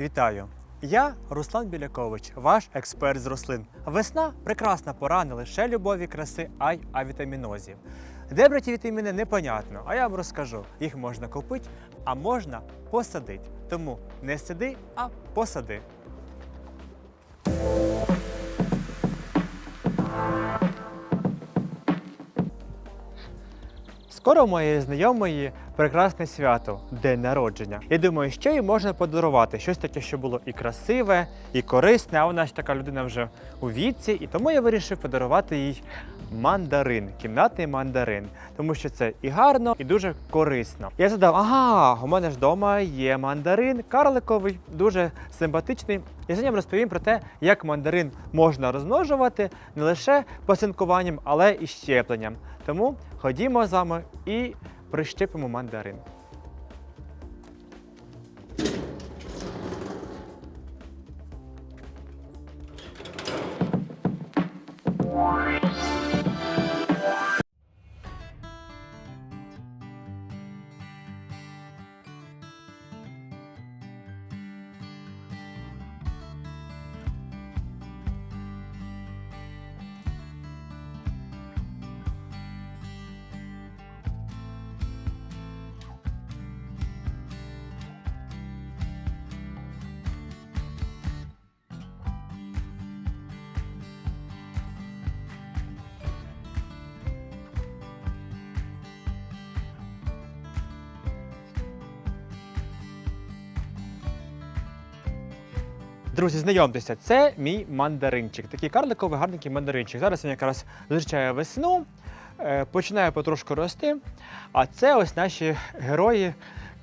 Вітаю! Я Руслан Білякович, ваш експерт з рослин. Весна прекрасна пора не лише любові, краси, а й авітамінозів. Де брати вітаміни, непонятно, а я вам розкажу. Їх можна купити, а можна посадити. Тому не сиди, а посади. Скоро моєї знайомої прекрасне свято день народження. Я думаю, що їй можна подарувати щось таке, що було і красиве, і корисне. А вона ж така людина вже у віці, і тому я вирішив подарувати їй мандарин, кімнатний мандарин, тому що це і гарно, і дуже корисно. Я задав: ага, у мене ж вдома є мандарин, карликовий, дуже симпатичний. І сьогодні розповім про те, як мандарин можна розмножувати не лише посинкуванням, але і щепленням. Тому ходімо з вами і прищепимо мандарин. Друзі, знайомтеся, це мій мандаринчик. Такий карликовий гарненький мандаринчик. Зараз він якраз зустрічає весну, е, починає потрошку рости. А це ось наші герої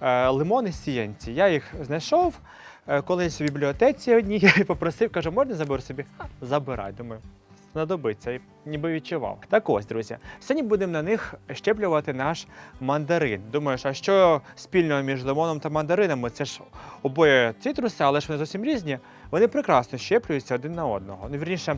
е, лимони сіянці. Я їх знайшов е, колись в бібліотеці одній і попросив, кажу, можна заберу собі? Забирай. Думаю, знадобиться, і ніби відчував. Так ось, друзі, сьогодні будемо на них щеплювати наш мандарин. Думаєш, а що спільного між лимоном та мандаринами? Це ж обоє цитруси, але ж вони зовсім різні. Вони прекрасно щеплюються один на одного. Ну, вірніше,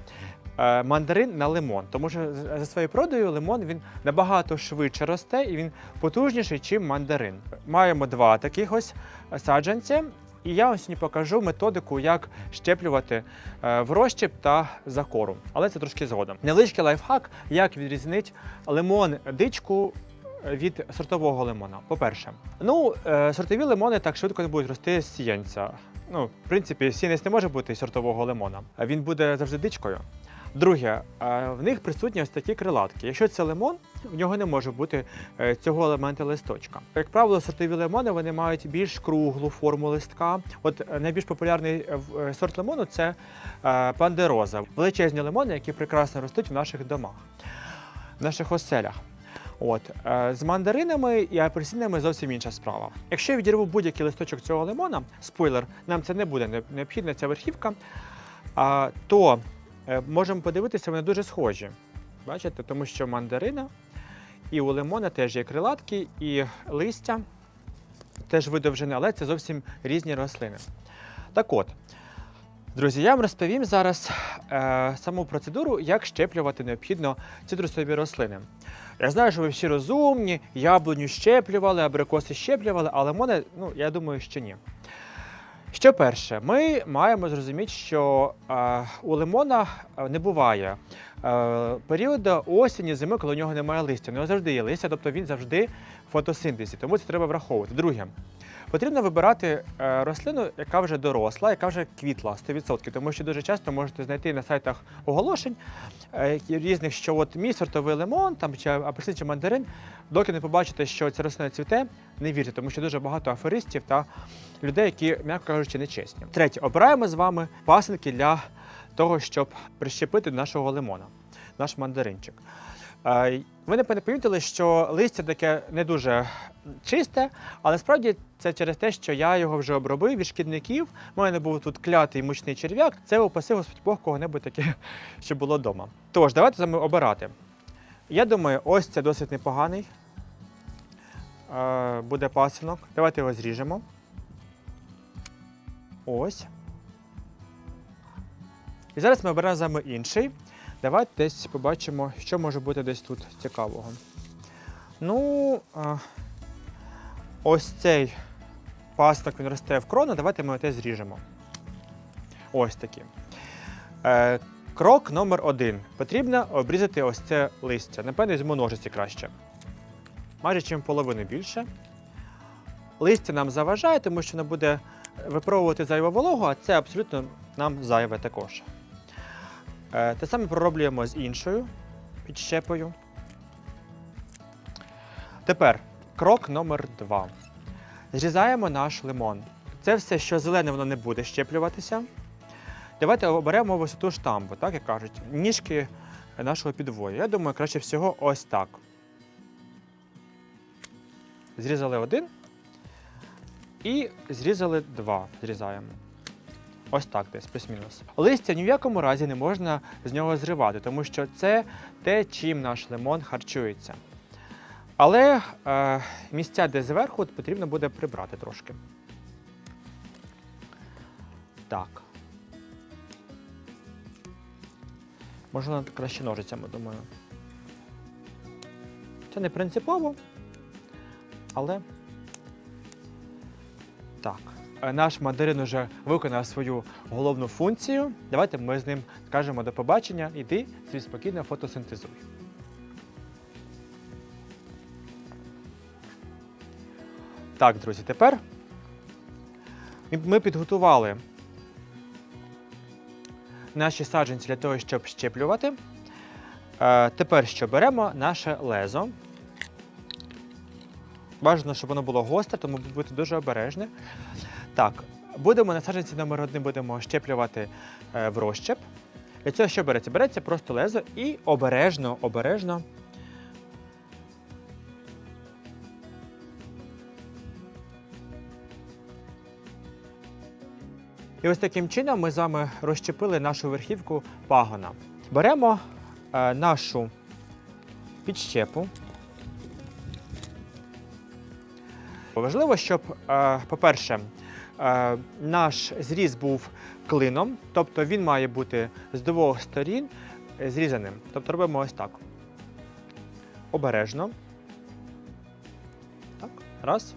е, мандарин на лимон. Тому що за своєю продою лимон він набагато швидше росте і він потужніший, ніж мандарин. Маємо два таких ось саджанці. І я вам сьогодні покажу методику, як щеплювати е, в розчіп та за кору. Але це трошки згодом. Невеличкий лайфхак, як відрізнити лимон дичку від сортового лимона. По-перше, ну е, сортові лимони так швидко не будуть рости з сіянця. Ну, в принципі, сінець не може бути сортового лимона, а він буде завжди дичкою. Друге, в них присутні ось такі крилатки. Якщо це лимон, в нього не може бути е, цього елемента листочка. Як правило, сортові лимони вони мають більш круглу форму листка. От е, найбільш популярний е, сорт лимону це пандероза. Величезні лимони, які прекрасно ростуть в наших домах, в наших оселях. От з мандаринами і апельсинами зовсім інша справа. Якщо я відірву будь-який листочок цього лимона, спойлер, нам це не буде необхідна ця верхівка, то можемо подивитися, вони дуже схожі. Бачите, тому що мандарина і у лимона теж є крилатки, і листя теж видовжене, але це зовсім різні рослини. Так от, друзі, я вам розповім зараз е, саму процедуру, як щеплювати необхідно цитрусові рослини. Я знаю, що ви всі розумні, яблуню щеплювали, абрикоси щеплювали, а лимони, ну, я думаю, що ні. Що перше, ми маємо зрозуміти, що е, у лимона е, не буває е, періоду осені, зими, коли у нього немає листя. У нього завжди є листя, тобто він завжди в фотосинтезі, тому це треба враховувати. Друге, потрібно вибирати е, рослину, яка вже доросла, яка вже квітла 100%, тому що дуже часто можете знайти на сайтах оголошень е, різних, що от мій сортовий лимон там, чи апельсин, чи мандарин, доки не побачите, що ця рослина цвіте, не вірте, тому що дуже багато аферистів та людей, які, м'яко кажучи, нечесні. Третє, обираємо з вами пасинки для того, щоб прищепити нашого лимона, наш мандаринчик. Не помітили, що листя таке не дуже чисте, але справді це через те, що я його вже обробив від шкідників. У мене був тут клятий мучний черв'як. Це упаси Господь Бог кого-небудь таке, що було вдома. Тож, давайте з вами обирати. Я думаю, ось це досить непоганий. Е, Буде пасинок. Давайте його зріжемо. Ось. І зараз ми вами інший. Давайте десь побачимо, що може бути десь тут цікавого. Ну, ось цей пасинок він росте в крону, давайте ми те зріжемо. Ось такі. Е, крок номер один. Потрібно обрізати ось це листя. Напевно, візьму ножиці краще. Майже чим половину більше. Листя нам заважає, тому що воно буде випробувати зайву вологу, а це абсолютно нам зайве також. Е, те саме пророблюємо з іншою підщепою. Тепер крок номер два. Зрізаємо наш лимон. Це все, що зелене, воно не буде щеплюватися. Давайте оберемо висоту штамбу, так як кажуть, ніжки нашого підвою. Я думаю, краще всього ось так. Зрізали один і зрізали два. Зрізаємо. Ось так десь, плюс-мінус. Листя ні в якому разі не можна з нього зривати, тому що це те, чим наш лимон харчується. Але е, місця, де зверху, потрібно буде прибрати трошки. Так. Можна краще ножицями, думаю. Це не принципово, але. Так. Е, Наш мандарин уже виконав свою головну функцію. Давайте ми з ним скажемо до побачення. Іди собі спокійно фотосинтезуй. Так, друзі, тепер ми- підготували наші саджанці для того, щоб щеплювати. Е, тепер що беремо наше лезо. Бажано, щоб воно було гостре, тому бути дуже обережне. Так, будемо на саджанці номер один будемо щеплювати е, в розщеп. Для цього що береться? Береться просто лезо і обережно, обережно. І ось таким чином ми з вами розщепили нашу верхівку пагона. Беремо е, нашу підщепу. Важливо, щоб, е, по-перше, наш зріз був клином, тобто він має бути з двох сторін е, зрізаним. Тобто робимо ось так. Обережно. Так, раз.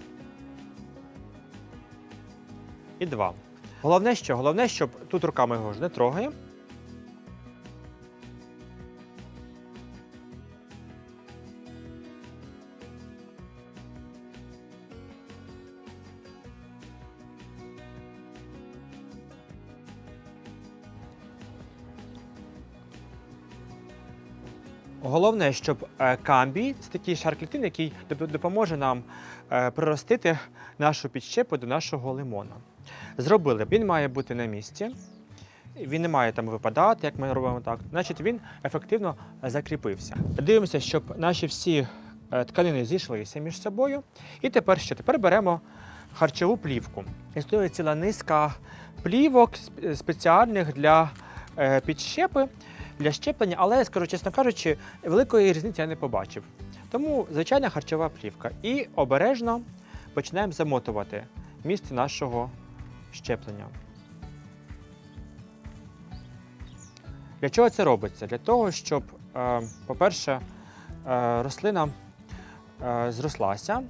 І два. Головне, що? Головне, щоб тут руками його ж не трогаємо. Головне, щоб е, камбій це такий шар клітин, який допоможе нам е, приростити нашу підщепу до нашого лимона. Зробили, він має бути на місці, він не має там випадати, як ми робимо так. Значить, він ефективно закріпився. Дивимося, щоб наші всі е, тканини зійшлися між собою. І тепер що? Тепер беремо харчову плівку. Існує ціла низка плівок спеціальних для підщепи для щеплення, але скажу, чесно кажучи, великої різниці я не побачив. Тому звичайна харчова плівка. І обережно починаємо замотувати місце нашого щеплення. Для чого це робиться? Для того, щоб, е, по-перше, е, рослина е, зрослася.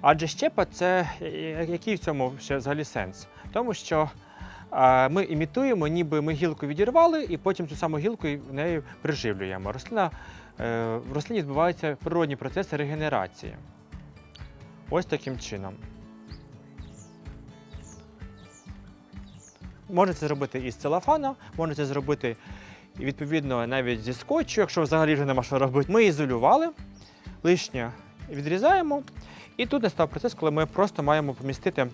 Адже щепа це який в цьому ще взагалі сенс? Тому що ми імітуємо, ніби ми гілку відірвали, і потім цю саму гілку нею приживлюємо. Рослина, е, в рослині відбуваються природні процеси регенерації. Ось таким чином. Можна це зробити із целофана, можна це зробити відповідно навіть зі скотчу, якщо взагалі вже нема що робити. Ми ізолювали, лишнє відрізаємо. І тут настав процес, коли ми просто маємо помістити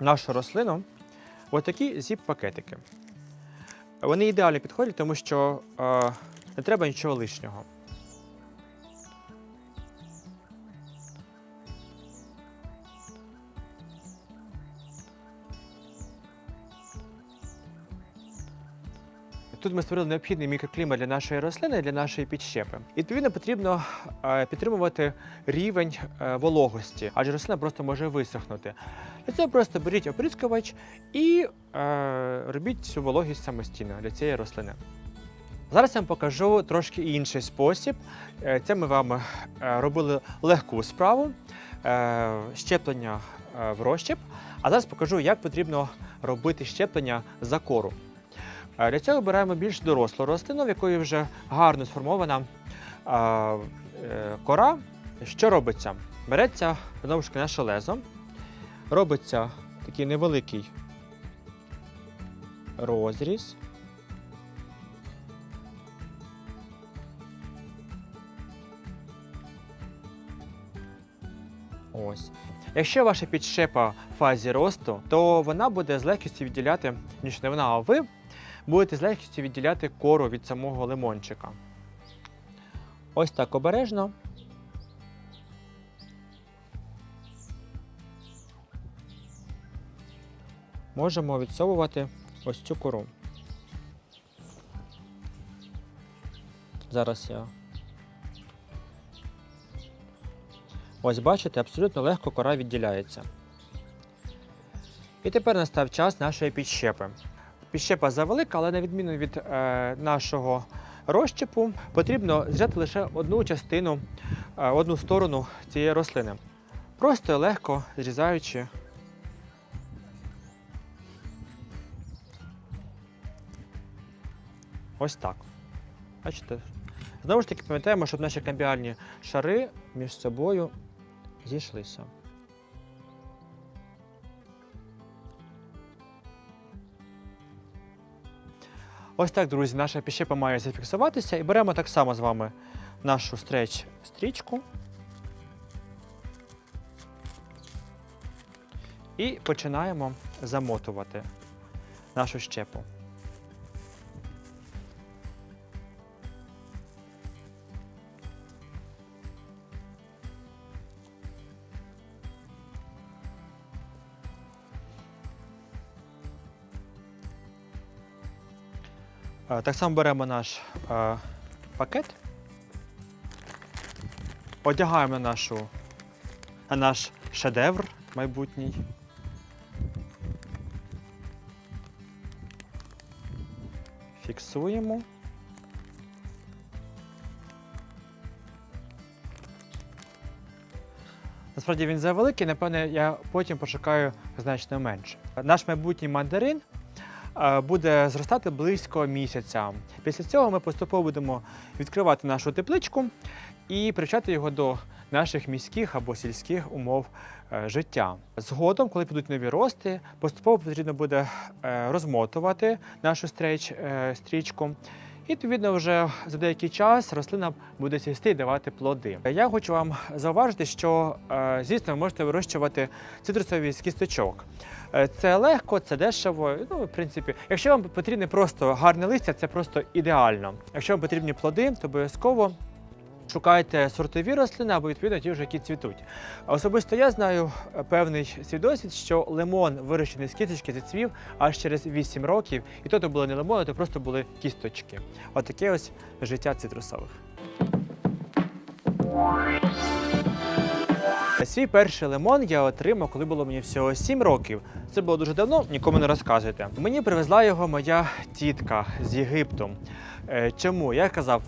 нашу рослину Ось такі зіп-пакетики. Вони ідеально підходять, тому що е, не треба нічого лишнього. Тут ми створили необхідний мікроклімат для нашої рослини, для нашої підщепи. Відповідно, потрібно е, підтримувати рівень е, вологості, адже рослина просто може висохнути. Для цього просто беріть оприскувач і е, робіть цю вологість самостійно для цієї рослини. Зараз я вам покажу трошки інший спосіб. Це ми вам робили легку справу. Щеплення в розщеп. А зараз покажу, як потрібно робити щеплення за кору. Для цього беремо більш дорослу рослину, в якої вже гарно сформована е, кора. Що робиться? Береться знову ж наше лезо, робиться такий невеликий розріз. Ось. Якщо ваша підщепа в фазі росту, то вона буде з легкістю відділяти, ніж не а ви будете з легкістю відділяти кору від самого лимончика. Ось так обережно. Можемо відсовувати ось цю кору. Зараз я. Ось бачите, абсолютно легко кора відділяється. І тепер настав час нашої підщепи. Підщепа завелика, але на відміну від е, нашого розщепу, потрібно зрізати лише одну частину, е, одну сторону цієї рослини. Просто і легко зрізаючи. Ось так. Бачите? Знову ж таки, пам'ятаємо, щоб наші камбіальні шари між собою зійшлися. Ось так, друзі, наша піщепа має зафіксуватися і беремо так само з вами нашу стреч стрічку. І починаємо замотувати нашу щепу. Так само беремо наш пакет, одягаємо нашу, наш шедевр майбутній. Фіксуємо. Насправді він завеликий, напевне, я потім пошукаю значно менше. Наш майбутній мандарин буде зростати близько місяця. Після цього ми поступово будемо відкривати нашу тепличку і привчати його до наших міських або сільських умов е, життя. Згодом, коли підуть нові рости, поступово потрібно буде е, розмотувати нашу стріч, е, стрічку. І відповідно вже за деякий час рослина буде сісти і давати плоди. Я хочу вам зауважити, що е, звісно ви можете вирощувати цитрусові з кісточок. Е, Це легко, це дешево. Ну, в принципі, якщо вам потрібне просто гарне листя, це просто ідеально. Якщо вам потрібні плоди, то обов'язково шукайте сортові рослини або відповідно ті вже, які цвітуть. Особисто я знаю е, певний свій досвід, що лимон, вирощений з кісточки, зацвів аж через 8 років, і то то були не лимони, то просто були кісточки. Отаке ось життя цитрусових. Свій перший лимон я отримав, коли було мені всього 7 років. Це було дуже давно, нікому не розказуйте. Мені привезла його моя тітка з Єгипту. Е, Чому? Я казав,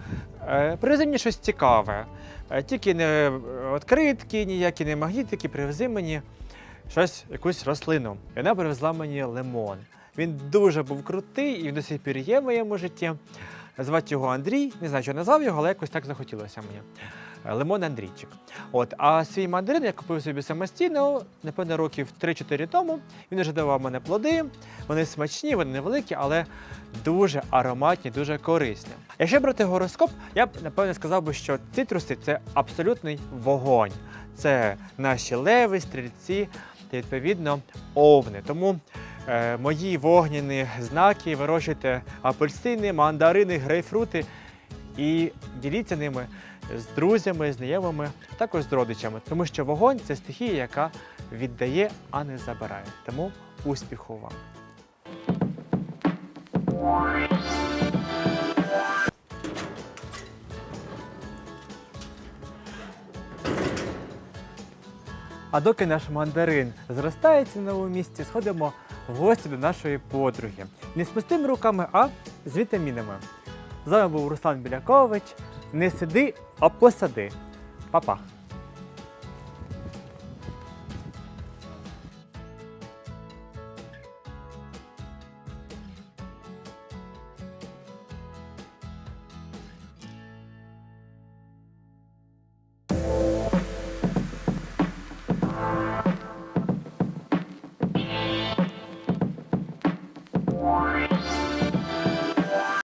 «Е, привези мені щось цікаве. Е, Тільки не відкритки, ніякі не магнітики, привези мені щось, якусь рослину. І вона привезла мені лимон. Він дуже був крутий і він до сих пір є в моєму житті. Звати його Андрій. Не знаю, що назвав його, але якось так захотілося мені. Лимон Андрійчик. От, а свій мандарин я купив собі самостійно, напевно, років 3-4 тому. Він вже давав мене плоди. Вони смачні, вони невеликі, але дуже ароматні, дуже корисні. Якщо брати гороскоп, я б напевно сказав би, що цитруси це абсолютний вогонь. Це наші леви, стрільці та відповідно овни. Тому е, мої вогняні знаки вирощуйте апельсини, мандарини, грейпфрути і діліться ними з друзями, знайомими, також з родичами, тому що вогонь це стихія, яка віддає, а не забирає. Тому успіху вам! А доки наш мандарин зростається на новому місці, сходимо в гості до нашої подруги. Не з пустими руками, а з вітамінами. З вами був Руслан Білякович. Не сиди, а посади. Па-па!